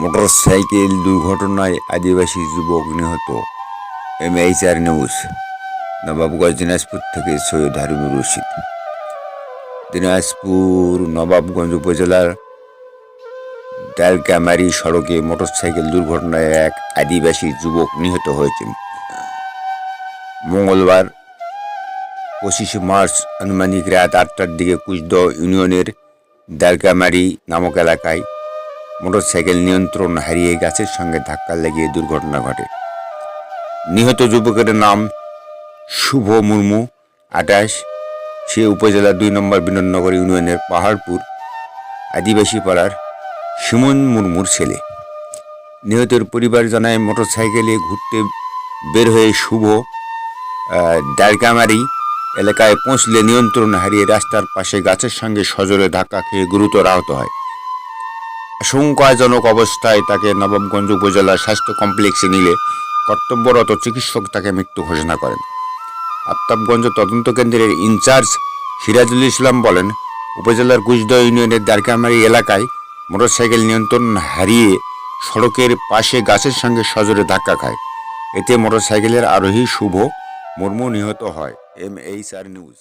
Motorcycle দুর্ঘটনায় আদিবাসী যুবক নিহত। M H R news, Nawabganj Dinajpur থেকে সৈয়দ হারুনুর রশিদ। দিনাজপুর, নবাবগঞ্জ উপজেলার ডালকামারি সড়কে মোটরসাইকেল দুর্ঘটনায় এক আদিবাসী যুবক নিহত হয়েছেন। মঙ্গলবার পঁচিশে মার্চ আনুমানিক রাত আটটার দিকে কুচদহ ইউনিয়নের দারকামারি নামক এলাকায় মোটরসাইকেল নিয়ন্ত্রণ হারিয়ে গাছের সঙ্গে ধাক্কা লাগিয়ে দুর্ঘটনা ঘটে। নিহত যুবকের নাম শুভ মুর্মু আটাশ সে উপজেলার দুই নম্বর বিনোদনগর ইউনিয়নের পাহাড়পুর, আদিবাসী পাড়ার সুমন মুর্মুর ছেলে। নিহতের পরিবার জানায় মোটরসাইকেলে ঘুরতে বের হয়ে শুভ দারকামারি এলাকায় পৌঁছলে নিয়ন্ত্রণ হারিয়ে রাস্তার পাশে গাছের সঙ্গে সজোরে ধাক্কা খেয়ে গুরুতর আহত হয়। আশঙ্কাজনক অবস্থায় তাকে নবাবগঞ্জ উপজেলার স্বাস্থ্য কমপ্লেক্সে নিলে কর্তব্যরত চিকিৎসক তাকে মৃত্যু ঘোষণা করেন। আফতাবগঞ্জ তদন্ত কেন্দ্রের ইনচার্জ সিরাজুল ইসলাম বলেন, উপজেলার কুচদহ ইউনিয়নের দ্বারকামারি এলাকায় মোটরসাইকেল নিয়ন্ত্রণ হারিয়ে সড়কের পাশে গাছের সঙ্গে সজোরে ধাক্কা খায়। এতে মোটরসাইকেলের আরোহী শুভ, মুর্মু নিহত হয়। M H R news.